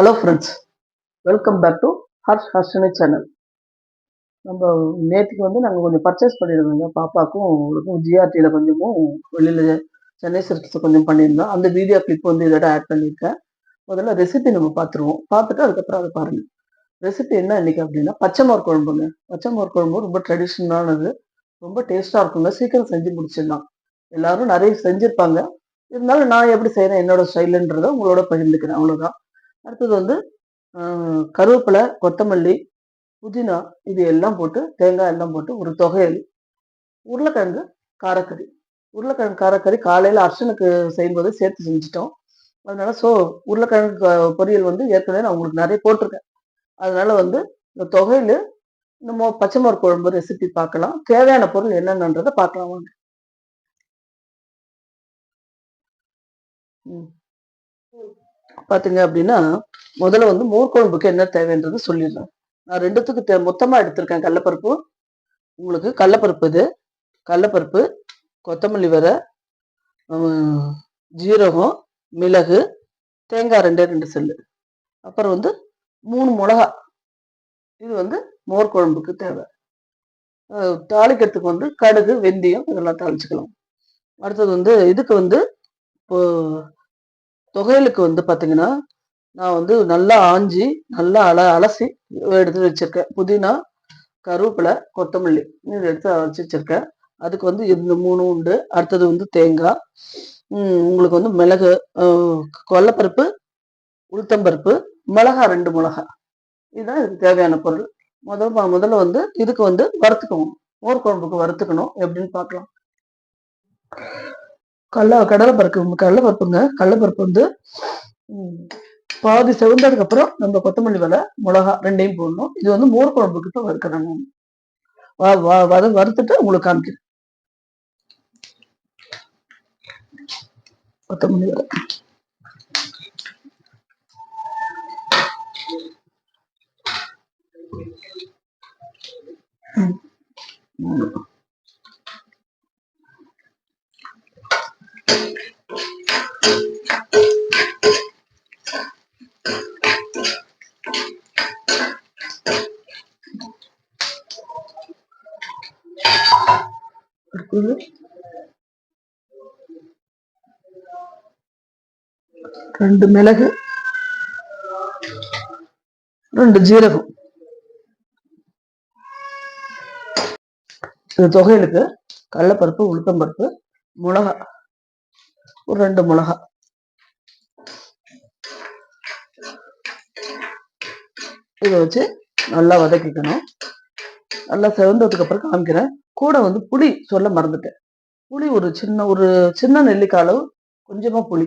Hello friends welcome back to Harsh Harshini channel நம்ம நேற்றுக்கு வந்து நாங்கள் கொஞ்சம் பர்ச்சேஸ் பண்ணியிருந்தோங்க. பாப்பாக்கும் உங்களுக்கும் ஜிஆர்டியில் கொஞ்சமும் வெளியில் சென்னை சில்க்ஸ் கொஞ்சம் பண்ணியிருந்தோம். அந்த வீடியோ கிளிப் வந்து இதோட ஆட் பண்ணியிருக்கேன். முதல்ல ரெசிபி நம்ம பார்த்துருவோம். பார்த்துட்டு அதுக்கப்புறம் அதை பாருங்கள் ரெசிபி என்ன இன்றைக்கி அப்படின்னா பச்சை மோர் குழம்புங்க. பச்சை மோர் குழம்பு ரொம்ப ட்ரெடிஷ்னலானது ரொம்ப டேஸ்ட்டாக இருக்குங்க. சீக்கிரம் செஞ்சு முடிச்சிடலாம். எல்லாரும் நிறைய செஞ்சுருப்பாங்க. இருந்தாலும் நான் எப்படி செய்கிறேன் என்னோட ஸ்டைலுன்றதை உங்களோட பகிர்ந்துக்கிறேன். அவ்வளோதான் அடுத்தது வந்து கருவேப்பிலை கொத்தமல்லி புதினா இது எல்லாம் போட்டு தேங்காய் எல்லாம் போட்டு ஒரு தொகையல் உருளைக்கிழங்கு காரக்கறி. உருளைக்கிழங்கு காரக்கறி காலையில் அர்ச்சனுக்கு செய்யும்போது சேர்த்து செஞ்சுட்டோம். அதனால ஸோ உருளைக்கிழங்கு பொரியல் வந்து ஏற்கனவே நான் உங்களுக்கு நிறைய போட்டிருக்கேன். அதனால வந்து இந்த தொகையில் நம்ம மோ பச்சை குழம்பு ரெசிபி பார்க்கலாம். தேவையான பொருள் என்னென்னன்றதை பார்க்கலாம் வாங்க. ம். பார்த்தீங்க அப்படின்னா முதல்ல வந்து மோர் குழம்புக்கு என்ன தேவைன்றது சொல்லிடுறேன் நான் ரெண்டுத்துக்கு தே மொத்தமாக எடுத்திருக்கேன் கடலப்பருப்பு. உங்களுக்கு கடலப்பருப்பு இது கடலப்பருப்பு கொத்தமல்லி வரை ஜீரகம் மிளகு தேங்காய் ரெண்டே ரெண்டு செல்லு. அப்புறம் வந்து மூணு மிளகா. இது வந்து மோர் குழம்புக்கு தேவை தாளிக்கிறதுக்கு வந்து கடுகு வெந்தயம் இதெல்லாம் தாளிச்சுக்கலாம். அடுத்தது வந்து இதுக்கு வந்து இப்போ தொகையலுக்கு வந்து பார்த்தீங்கன்னா நான் வந்து நல்லா ஆஞ்சி நல்லா அல அலசி எடுத்து வச்சுருக்கேன். புதினா கருவேப்பிலை கொத்தமல்லி இது எடுத்து அரைச்சி வச்சிருக்கேன். அதுக்கு வந்து இந்த மூணு உண்டு. அடுத்தது வந்து தேங்காய். உங்களுக்கு வந்து மிளகு கொல்லப்பருப்பு கொல்லைப்பருப்பு உளுத்தம்பருப்பு மிளகா ரெண்டு மிளகா. இதுதான் இதுக்கு தேவையான பொருள். முதல் முதல்ல வந்து இதுக்கு வந்து வறுத்துக்கணும். மோர் குழம்புக்கு வறுத்துக்கணும். எப்படின்னு பார்க்கலாம். கடல கடலைப்பருப்பு கடலைப்பருப்புங்க. கடலைப்பருப்பு வந்து பாதி செவந்ததுக்கு அப்புறம் நம்ம கொத்தமல்லி விலை மிளகா ரெண்டையும் போடணும். இது வந்து மோர் குழம்புக்கு இப்போ வறுக்கிறேன் நான் வத வறுத்துட்டு உங்களுக்கு காமிக்கிறேன். கொத்தமல்லி விலை. ம். ரெண்டு மிளகு ரெண்டு ஜீரகம். இந்த தொகையிலுக்கு உளுத்தம் உளுத்தம்பருப்பு மிளகா ஒரு ரெண்டு மிளகா. இதை வச்சு நல்லா வதக்கிக்கணும். நல்லா செவந்ததுக்கு அப்புறம் காமிக்கிறேன். கூட வந்து புளி சொல்ல மறந்துட்டேன். புளி ஒரு சின்ன ஒரு சின்ன நெல்லிக்காய் அளவு கொஞ்சமா புளி.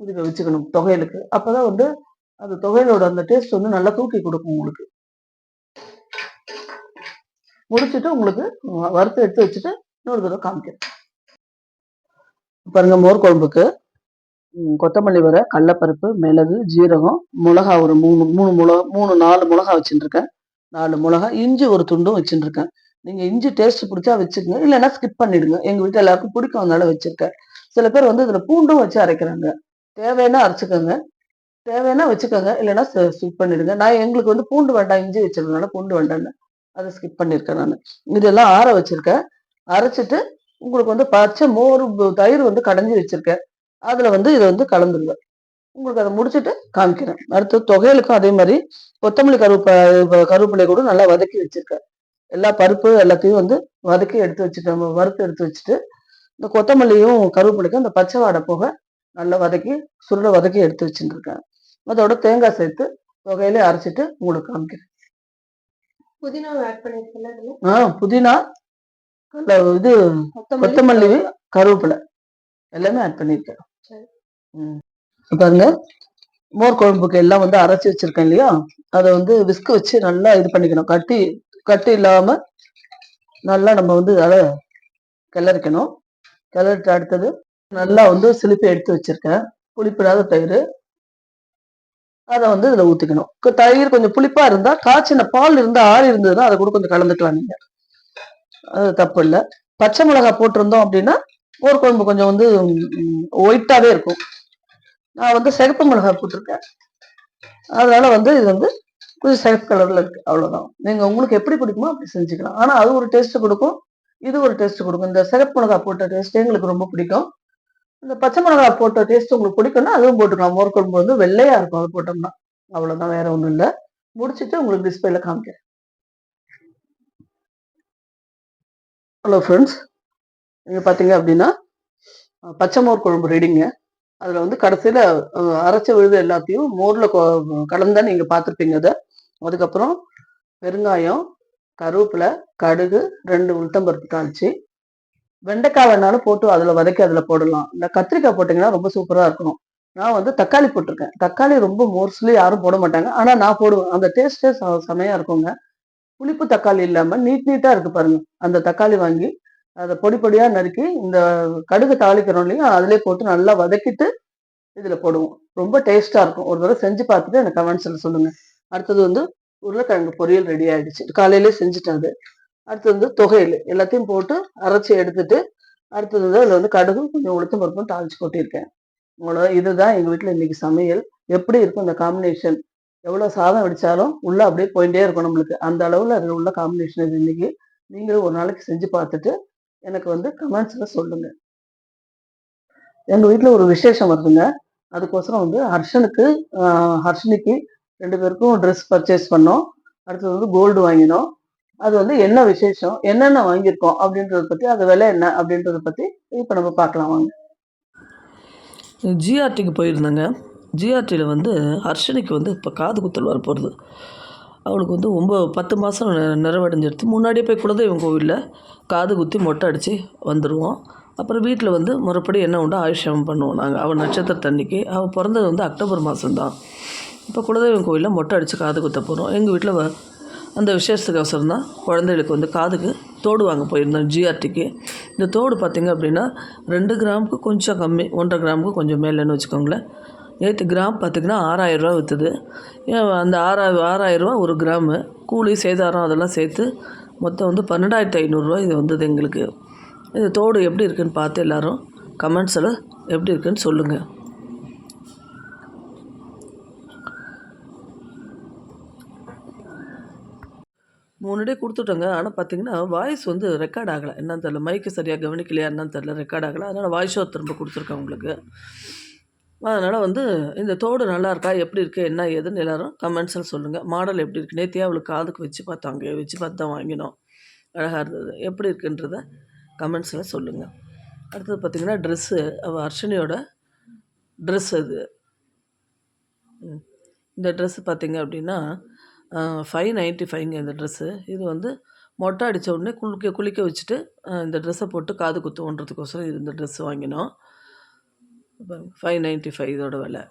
இதுக்கு வச்சுக்கணும் தொகையலுக்கு அப்போதான் வந்து அந்த தொகையலோட அந்த டேஸ்ட் வந்து நல்லா தூக்கி கொடுக்கும் உங்களுக்கு. முடிச்சுட்டு உங்களுக்கு வறுத்து எடுத்து வச்சுட்டு இன்னொரு தடவை காமிக்கிறேன். பாருங்க மோர் குழம்புக்கு கொத்தமல்லி வர கடலப்பருப்பு மிளகு ஜீரகம் மிளகா ஒரு மூணு மூணு மிளகா மூணு நாலு மிளகா வச்சுருக்கேன். நாலு மிளகா இஞ்சி ஒரு துண்டும் வச்சுருக்கேன். நீங்கள் இஞ்சி டேஸ்ட் பிடிச்சா வச்சுக்கோங்க. இல்லைன்னா ஸ்கிப் பண்ணிடுங்க. எங்கள் வீட்டில் எல்லாருக்கும் பிடிக்கும் அதனால வச்சுருக்கேன். சில பேர் வந்து இதில் பூண்டும் வச்சு அரைக்கிறாங்க. தேவைன்னா அரைச்சிக்கோங்க. தேவைன்னா வச்சுக்கோங்க. இல்லைன்னா ஸ்கிப் பண்ணிடுங்க. நான் எங்களுக்கு வந்து பூண்டு வேண்டாம் இஞ்சி வச்சிருந்தனால பூண்டு வேண்டான்னு அதை ஸ்கிப் பண்ணியிருக்கேன் நான். இதெல்லாம் ஆற வச்சுருக்கேன். அரைச்சிட்டு உங்களுக்கு வந்து பச்சை மோர் தயிர் வந்து கடைஞ்சி வச்சிருக்கேன். அதில் வந்து இதை வந்து கலந்துருவேன் உங்களுக்கு அதை முடிச்சுட்டு காமிக்கிறேன். அடுத்து தொகையிலுக்கும் அதே மாதிரி கொத்தமல்லி கருவேப்ப கருவேப்பிலை கூட நல்லா வதக்கி வச்சுருக்கேன். எல்லா பருப்பு எல்லாத்தையும் வந்து வதக்கி எடுத்து வச்சுட்டு வறுத்து எடுத்து வச்சுட்டு இந்த கொத்தமல்லியும் கருவேப்பிலைக்கும் அந்த பச்சை வாடை போக நல்லா வதக்கி சுருள வதக்கி எடுத்து வச்சுருக்கேன் அதோட தேங்காய் சேர்த்து தொகையிலே அரைச்சிட்டு உங்களுக்கு காமிக்கிறேன். புதினாவை ஆட் பண்ணிருக்கல இதுல ஆ புதினா இது கொத்தமல்லி கருவேப்பிலை. எல்லாமே ஆட் பண்ணியிருக்கேன் பாருங்க மோர் குழம்புக்கு எல்லாம் வந்து அரைச்சி வச்சிருக்கேன் இல்லையா? அதை வந்து விஸ்க் வச்சு நல்லா இது பண்ணிக்கணும். கட்டி கட்டி இல்லாம நல்லா நம்ம வந்து அதை கிளறிக்கணும். கிளறிட்டு அடுத்தது நல்லா வந்து சிலிப்பி எடுத்து வச்சிருக்கேன். புளிப்பிடாத தயிர். அதை வந்து இதில் ஊற்றிக்கணும் தயிர் கொஞ்சம் புளிப்பாக இருந்தால் காய்ச்சின பால் இருந்தால் ஆறி இருந்ததுன்னா அதை கூட கொஞ்சம் கலந்துக்கலாம் நீங்கள் அது தப்பு இல்லை. பச்சை மிளகாய் போட்டிருந்தோம் அப்படின்னா மோர் குழம்பு கொஞ்சம் வந்து ஒயிட்டாகவே இருக்கும். நான் வந்து சிகப்பு மிளகாய் போட்டிருக்கேன். அதனால வந்து இது வந்து கொஞ்சம் சிகப்பு கலரில் இருக்குது அவ்வளோதான் நீங்கள் உங்களுக்கு எப்படி பிடிக்குமோ அப்படி செஞ்சுக்கலாம். ஆனால் அது ஒரு டேஸ்ட்டு கொடுக்கும். இது ஒரு டேஸ்ட் கொடுக்கும். இந்த சிகப்பு மிளகா போட்ட டேஸ்ட் எங்களுக்கு ரொம்ப பிடிக்கும். இந்த பச்சை மிளகா போட்ட டேஸ்ட் உங்களுக்கு பிடிக்கும்னா அதுவும் போட்டுக்கலாம். மோர் குழம்பு வந்து வெள்ளையா இருக்கும் அது போட்டோம்னா. அவ்வளவுதான் வேற ஒண்ணும் இல்லை. முடிச்சுட்டு உங்களுக்கு டிஸ்பிளேல காமிக்கிறேன். ஹலோ ஃப்ரெண்ட்ஸ் நீங்க பாத்தீங்க அப்படின்னா பச்சை மோர் குழம்பு ரெடிங்க அதுல வந்து கடைசியில அரைச்ச விழுது எல்லாத்தையும் மோர்ல கலந்தா நீங்க பார்த்திருப்பீங்க அதை. அதுக்கப்புறம் பெருங்காயம் கருவேப்பிலை கடுகு ரெண்டு உளுத்தம்பருப்பு தாளிச்சு வெண்டைக்காய் வேணாலும் போட்டு அதில் வதக்கி அதில் போடலாம். இல்லை கத்திரிக்காய் போட்டிங்கன்னா ரொம்ப சூப்பராக இருக்கும் நான் வந்து தக்காளி போட்டிருக்கேன். தக்காளி ரொம்ப மோஸ்ட்லி யாரும் போட மாட்டாங்க. ஆனால் நான் போடுவேன். அந்த டேஸ்ட்டே செமையாக இருக்குங்க. புளிப்பு தக்காளி இல்லாமல் நீட் நீட்டாக இருக்கு பாருங்கள் அந்த தக்காளி வாங்கி அதை பொடி பொடியாக நறுக்கி இந்த கடுகு தாளிக்கிறோம் இல்லையா அதிலே போட்டு நல்லா வதக்கிட்டு இதில் போடுவோம். ரொம்ப டேஸ்ட்டாக இருக்கும். ஒரு தடவை செஞ்சு பார்த்துட்டு எனக்கு கமெண்ட்ஸில் சொல்லுங்கள் அடுத்தது வந்து உருளைக்கிழங்கு பொரியல் ரெடி ஆகிடுச்சு காலையிலே செஞ்சுட்டேன் அது. அடுத்தது வந்து தொகையில். எல்லாத்தையும் போட்டு அரைச்சி எடுத்துட்டு அடுத்தது வந்து அதில் வந்து கடுகு கொஞ்சம் உளுத்தம் பருப்பும் தாளிச்சு கொட்டியிருக்கேன். உங்களோட இதுதான் எங்கள் வீட்டில் இன்றைக்கி சமையல். எப்படி இருக்கும் இந்த காம்பினேஷன் எவ்வளோ சாதம் வடித்தாலும் உள்ளே அப்படியே போயிட்டே இருக்கும் நம்மளுக்கு. அந்த அளவில் அதில் உள்ள காம்பினேஷன் இது இன்றைக்கி நீங்களும் ஒரு நாளைக்கு செஞ்சு பார்த்துட்டு எனக்கு வந்து கமெண்ட்ஸில் சொல்லுங்கள் எங்கள் வீட்டில் ஒரு விசேஷம் வருதுங்க. அதுக்கோசரம் வந்து ஹர்ஷனுக்கு ஹர்ஷினிக்கு ரெண்டு பேருக்கும் ட்ரெஸ் பர்ச்சேஸ் பண்ணோம். அடுத்தது வந்து கோல்டு வாங்கினோம். அது வந்து என்ன விசேஷம் என்னென்ன வாங்கியிருக்கோம் அப்படின்றத பற்றி அது விலை என்ன அப்படின்றத பற்றி இப்போ நம்ம பார்க்கலாம் வாங்க. ஜிஆர்டிக்கு போயிருந்தேங்க. ஜிஆர்டியில் வந்து ஹர்ஷனிக்கு வந்து இப்போ காது குத்தல் வர போகிறது அவளுக்கு வந்து ஒம்பது பத்து மாதம் நிறைவடைஞ்சிடுச்சு முன்னாடியே போய் குலதெய்வம் கோவிலில் காது குத்தி மொட்டை அடித்து வந்துடுவோம் அப்புறம் வீட்டில் வந்து முறைப்படி என்ன உண்டோ ஆயுஷம் பண்ணுவோம் நாங்கள் அவள் நட்சத்திரத்தன்னைக்கு அவள் பிறந்தது வந்து அக்டோபர் மாதம்தான் இப்போ குலதெய்வம் கோவிலில் மொட்டை அடித்து காது குத்த போகிறோம் எங்கள் வீட்டில் வ- அந்த விசேஷத்துக்கு அவசரம் தான் குழந்தைகளுக்கு வந்து காதுக்கு தோடு வாங்க போயிருந்தோம் ஜிஆர்டிக்கு இந்த தோடு பார்த்திங்க அப்படின்னா ரெண்டு கிராமுக்கு கொஞ்சம் கம்மி ஒன்றரை கிராமுக்கு கொஞ்சம் மேலேன்னு வச்சுக்கோங்களேன். நேற்று கிராம் பார்த்திங்கன்னா ஆறாயிரரூவா விற்றுது அந்த ஆறாயிரம் ஆறாயிரரூவா ஒரு கிராமு கூலி சேதாரம் அதெல்லாம் சேர்த்து மொத்தம் வந்து பன்னெண்டாயிரத்து ஐநூறுரூவா இது வந்தது எங்களுக்கு. இந்த தோடு எப்படி இருக்குதுன்னு பார்த்து எல்லோரும் கமெண்ட்ஸில் எப்படி இருக்குதுன்னு சொல்லுங்கள் முன்னாடியே கொடுத்துட்டோங்க. ஆனால் பார்த்தீங்கன்னா வாய்ஸ் வந்து ரெக்கார்ட் ஆகலை. என்னன்னு தெரில மைக்கு சரியாக கவனிக்கலையா என்னன்னு தெரில ரெக்கார்ட் ஆகலை. அதனால் வாய்ஸ் ஓவர் திரும்ப கொடுத்துருக்கேன் உங்களுக்கு. அதனால் வந்து இந்த தோடு நல்லா இருக்கா? எப்படி இருக்குது என்ன ஏதுன்னு எல்லாரும் கமெண்ட்ஸில் சொல்லுங்கள் மாடல் எப்படி இருக்குது நேத்தியே அவளுக்கு காதுக்கு வச்சு பார்த்தாங்க. வச்சு பார்த்து தான் வாங்கினோம். அழகாக இருந்தது. எப்படி இருக்குன்றத கமெண்ட்ஸில் சொல்லுங்கள் அடுத்தது பார்த்திங்கன்னா ட்ரெஸ்ஸு அவள் அர்ஷனியோட ட்ரெஸ் அது ம். இந்த ட்ரெஸ்ஸு பார்த்தீங்க அப்படின்னா ஃபைவ் நைன்ட்டி ஃபைவ்ங்க இந்த ட்ரெஸ்ஸு இது வந்து மொட்டை அடித்த உடனே குளிக்க குளிக்க வச்சுட்டு இந்த ட்ரெஸ்ஸை போட்டு காது குத்துவோன்றதுக்கோசரம் இது இந்த ட்ரெஸ் வாங்கினோம். ஃபைவ் நைன்ட்டி ஃபைவ் இதோட விலை.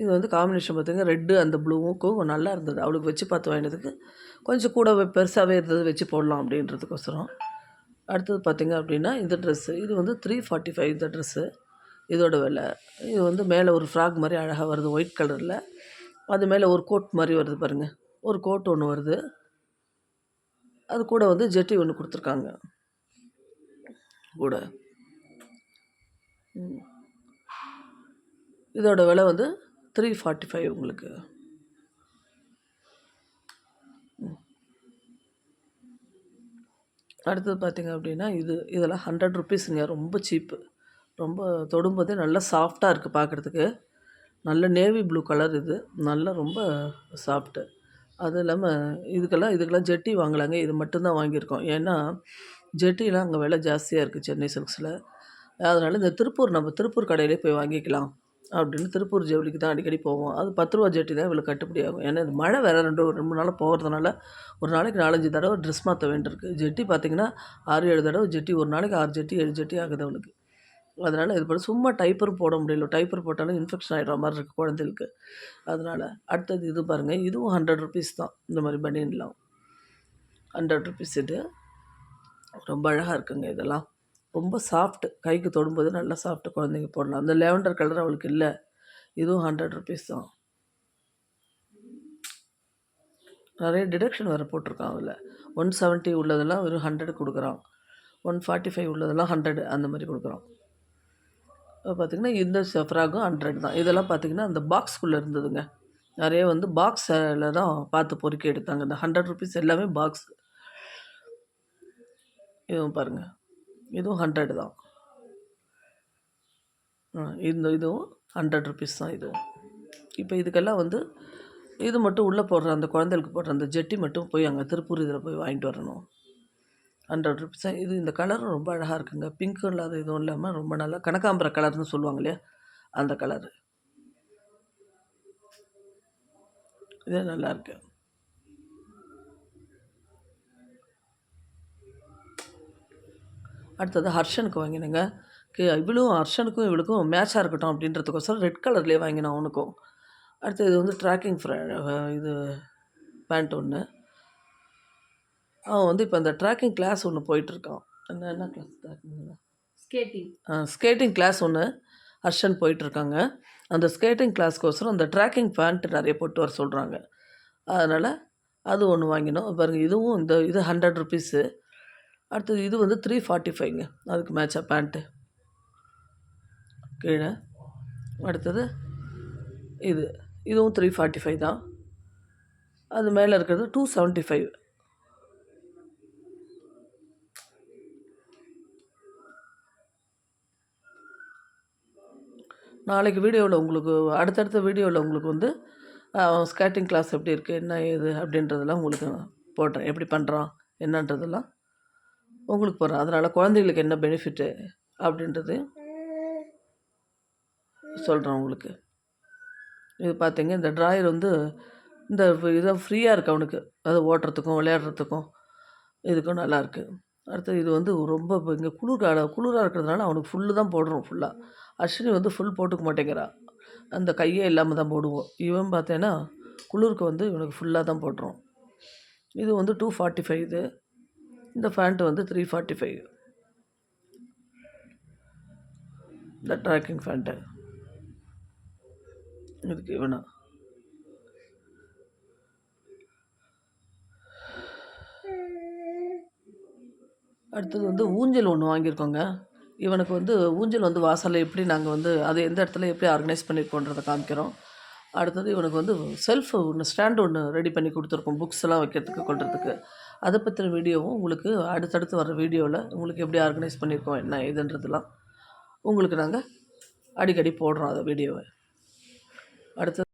இது வந்து காம்பினேஷன் பார்த்தீங்கன்னா ரெட்டு அந்த ப்ளூவுக்கும் நல்லா இருந்தது. அவளுக்கு வச்சு பார்த்து வாங்கினதுக்கு கொஞ்சம் கூட பெருசாகவே இருந்தது வச்சு போடலாம் அப்படின்றதுக்கோசரம். அடுத்தது பார்த்தீங்க அப்படின்னா இந்த ட்ரெஸ்ஸு இது வந்து த்ரீ ஃபார்ட்டி ஃபைவ் இந்த ட்ரெஸ்ஸு இதோட விலை. இது வந்து மேலே ஒரு ஃப்ராக் மாதிரி அழகாக வருது ஒயிட் கலரில். அது மேலே ஒரு கோட் மாதிரி வருது பாருங்கள் ஒரு கோட் ஒன்று வருது. அது கூட வந்து ஜெட்டி ஒன்று கொடுத்துருக்காங்க. கூட. இதோட விலை வந்து த்ரீ ஃபார்ட்டி ஃபைவ் உங்களுக்கு அடுத்தது பார்த்தீங்க அப்படின்னா இது இதெல்லாம் ஹண்ட்ரட் ருபீஸுங்க ரொம்ப சீப்பு ரொம்ப தொடும்போதே நல்லா சாஃப்டாக இருக்குது பார்க்குறதுக்கு நல்ல நேவி ப்ளூ கலர் இது. நல்லா ரொம்ப சாஃப்ட்டு அதுவும் இல்லாமல் இதுக்கெல்லாம் இதுக்கெல்லாம் ஜெட்டி வாங்கலாங்க. இது மட்டும்தான் வாங்கியிருக்கோம். ஏன்னா ஜெட்டிலாம் அங்கே விலை ஜாஸ்தியாக இருக்குது சென்னை சில்க்ஸில். அதனால் இந்த திருப்பூர் நம்ம திருப்பூர் கடையிலே போய் வாங்கிக்கலாம். அப்படின்னு திருப்பூர் ஜவுளிக்கு தான் அடிக்கடி போவோம். அது பத்து ரூபா ஜெட்டி தான் இவ்வளோ கட்டுப்படி ஆகும். ஏன்னா இது மழை வேறு ரெண்டு ரெண்டு மூணு நாள் போகிறதுனால ஒரு நாளைக்கு நாலஞ்சு தடவை ட்ரெஸ் மாற்ற வேண்டியிருக்கு. ஜெட்டி பார்த்திங்கன்னா ஆறு ஏழு தடவை ஜெட்டி ஒரு நாளைக்கு ஆறு ஜெட்டி ஏழு ஜெட்டி ஆகுது அவளுக்கு. அதனால் இது பண்ண சும்மா டைப்பர் போட முடியல. டைப்பர் போட்டாலும் இன்ஃபெக்ஷன் ஆகிடுற மாதிரி இருக்குது குழந்தைகளுக்கு. அதனால் அடுத்தது இது பாருங்கள் இதுவும் ஹண்ட்ரட் ருபீஸ் தான். இந்த மாதிரி பனியன்லாம் ஹண்ட்ரட் ருபீஸ் இது. ரொம்ப அழகாக இருக்குங்க இதெல்லாம். ரொம்ப சாஃப்ட்டு கைக்கு தொடும்போது நல்லா சாஃப்ட்டு குழந்தைங்க போடலாம். அந்த லெவண்டர் கலர் அவளுக்கு இல்லை. இதுவும் ஹண்ட்ரட் ருபீஸ் தான். நிறைய டிடக்ஷன் வேறு போட்டிருக்கான் அதில். ஒன் செவன்ட்டி உள்ளதெல்லாம் வெறும் ஹண்ட்ரட் கொடுக்குறான். ஒன் ஃபார்ட்டி ஃபைவ் உள்ளதெல்லாம் ஹண்ட்ரட் அந்த மாதிரி கொடுக்குறான். பார்த்திங்கன்னா இந்த செஃப்ராகும் ஹண்ட்ரட் தான். இதெல்லாம் பார்த்திங்கன்னா அந்த பாக்ஸ்குள்ளே இருந்ததுங்க. நிறைய வந்து பாக்ஸில் தான் பார்த்து பொறுக்கி எடுத்தாங்க. இந்த ஹண்ட்ரட் ருபீஸ் எல்லாமே பாக்ஸ். இதுவும் பாருங்கள் இதுவும் ஹண்ட்ரட் தான். இந்த இதுவும் ஹண்ட்ரட் ருபீஸ் தான் இதுவும் இப்போ இதுக்கெல்லாம் வந்து இது மட்டும் உள்ளே போடுற அந்த குழந்தைகளுக்கு போடுற அந்த ஜெட்டி மட்டும் போய் அங்கே திருப்பூர் இதில் போய் வாங்கிட்டு வரணும். ஹண்ட்ரட் ருபீஸா. இது இந்த கலரும் ரொம்ப அழகாக இருக்குங்க. பிங்க்கும் இல்லாத இதுவும் இல்லாமல் ரொம்ப நல்லா கனகாம்பர கலர்னு சொல்லுவாங்க இல்லையா? அந்த கலரு இது நல்லாயிருக்கு அடுத்தது ஹர்ஷனுக்கு வாங்கினேங்க. கே இவளும் ஹர்ஷனுக்கும் இவளுக்கும் மேட்சாக இருக்கட்டும் அப்படின்றதுக்கோசரம் ரெட் கலர்லேயே வாங்கினேன் அவனுக்கும். அடுத்து இது வந்து ட்ராக்கிங் ஃப்ர இது பேண்ட் ஒன்று அவன் வந்து இப்போ அந்த ட்ராக்கிங் கிளாஸ் ஒன்று போயிட்டுருக்கான். என்ன என்ன class tracking skating skating class ஒன்று ஹர்ஷன் போயிட்டுருக்காங்க. அந்த ஸ்கேட்டிங் கிளாஸ்க்கோசரம் அந்த ட்ராக்கிங் பேண்ட் நிறைய போட்டு வர சொல்கிறாங்க அதனால் அது ஒன்று வாங்கினோம். பாருங்கள் இதுவும் இந்த இது ஹண்ட்ரட் ருபீஸு அடுத்தது இது வந்து த்ரீ ஃபார்ட்டி ஃபைவ்ங்க அதுக்கு மேட்சாக பேண்ட்டு கீழே. அடுத்தது இது. இதுவும் த்ரீ ஃபார்ட்டி ஃபைவ் தான். அது மேலே இருக்கிறது டூ செவன்ட்டி ஃபைவ் நாளைக்கு வீடியோவில் உங்களுக்கு அடுத்தடுத்த வீடியோவில் உங்களுக்கு வந்து ஸ்கேட்டிங் கிளாஸ் எப்படி இருக்குது என்ன ஏது அப்படின்றதெல்லாம் உங்களுக்கு போடுறேன். எப்படி பண்ணுறான் என்னன்றதெல்லாம் உங்களுக்கு போடுறேன். அதனால் குழந்தைகளுக்கு என்ன பெனிஃபிட்டு அப்படின்றது சொல்கிறேன் உங்களுக்கு. இது பார்த்தீங்க இந்த ட்ராயர் வந்து இந்த இதை ஃப்ரீயாக இருக்குது அவனுக்கு. அது ஓட்டுறதுக்கும் விளையாடுறதுக்கும் இதுக்கும் நல்லாயிருக்கு அடுத்து இது வந்து ரொம்ப இப்போ இங்கே குளிர் குளிராக இருக்கிறதுனால அவனுக்கு ஃபுல்லு தான் போடுறோம் ஃபுல்லாக அஸ்வினி வந்து ஃபுல் போட்டுக்க மாட்டேங்கிறா. அந்த கையே இல்லாமல் தான் போடுவோம். இவன் பார்த்தேன்னா குளிருக்கு வந்து இவனுக்கு ஃபுல்லாக தான் போடுறோம் இது வந்து டூ ஃபார்ட்டி ஃபைவ் இது. இந்த ஃபேண்ட்டு வந்து த்ரீ ஃபார்ட்டி ஃபைவ் இந்த ட்ராக்கிங் ஃபேண்ட்டு இதுக்கு இவனா. அடுத்தது வந்து ஊஞ்சல் ஒன்று வாங்கியிருக்கோங்க. இவனுக்கு வந்து ஊஞ்சல் வந்து வாசலில் எப்படி நாங்கள் வந்து அது எந்த இடத்துல எப்படி ஆர்கனைஸ் பண்ணியிருக்கோன்றதை காமிக்கிறோம். அடுத்தது இவனுக்கு வந்து செல்ஃப் ஒன்று ஸ்டாண்டு ஒன்று ரெடி பண்ணி கொடுத்துருக்கோம் புக்ஸ் எல்லாம் வைக்கிறதுக்கு கொள்றதுக்கு. அதை பற்றின வீடியோவும் உங்களுக்கு அடுத்தடுத்து வர வீடியோவில் உங்களுக்கு எப்படி ஆர்கனைஸ் பண்ணியிருக்கோம் என்ன இதுன்றதெல்லாம் உங்களுக்கு நாங்கள் அடிக்கடி போடுறோம் அதை வீடியோவை அடுத்து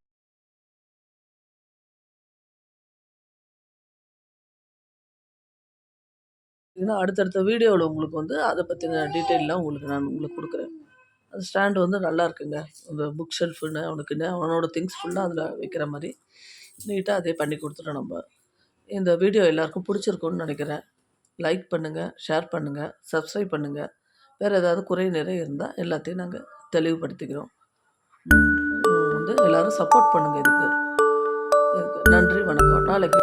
இன்னும் அடுத்தடுத்த வீடியோவில் உங்களுக்கு வந்து அதை பற்றின டீட்டெயிலெலாம் உங்களுக்கு நான் உங்களுக்கு கொடுக்குறேன். அந்த ஸ்டாண்டு வந்து நல்லா இருக்குங்க. அந்த புக் ஷெல்ஃபுன்னு அவனுக்குன்னு அவனோட திங்ஸ் ஃபுல்லாக அதில் வைக்கிற மாதிரி. நீட்டாக அதே பண்ணி கொடுத்துட்டோம் நம்ம. இந்த வீடியோ எல்லாருக்கும் பிடிச்சிருக்குன்னு நினைக்கிறேன். லைக் பண்ணுங்கள் ஷேர் பண்ணுங்கள் சப்ஸ்கிரைப் பண்ணுங்கள் வேறு ஏதாவது குறை நிறை இருந்தால் எல்லாத்தையும் நாங்கள் தெளிவுபடுத்திக்கிறோம். வந்து எல்லோரும் சப்போர்ட் பண்ணுங்கள் இதுக்கு நன்றி வணக்கம். நாளைக்கு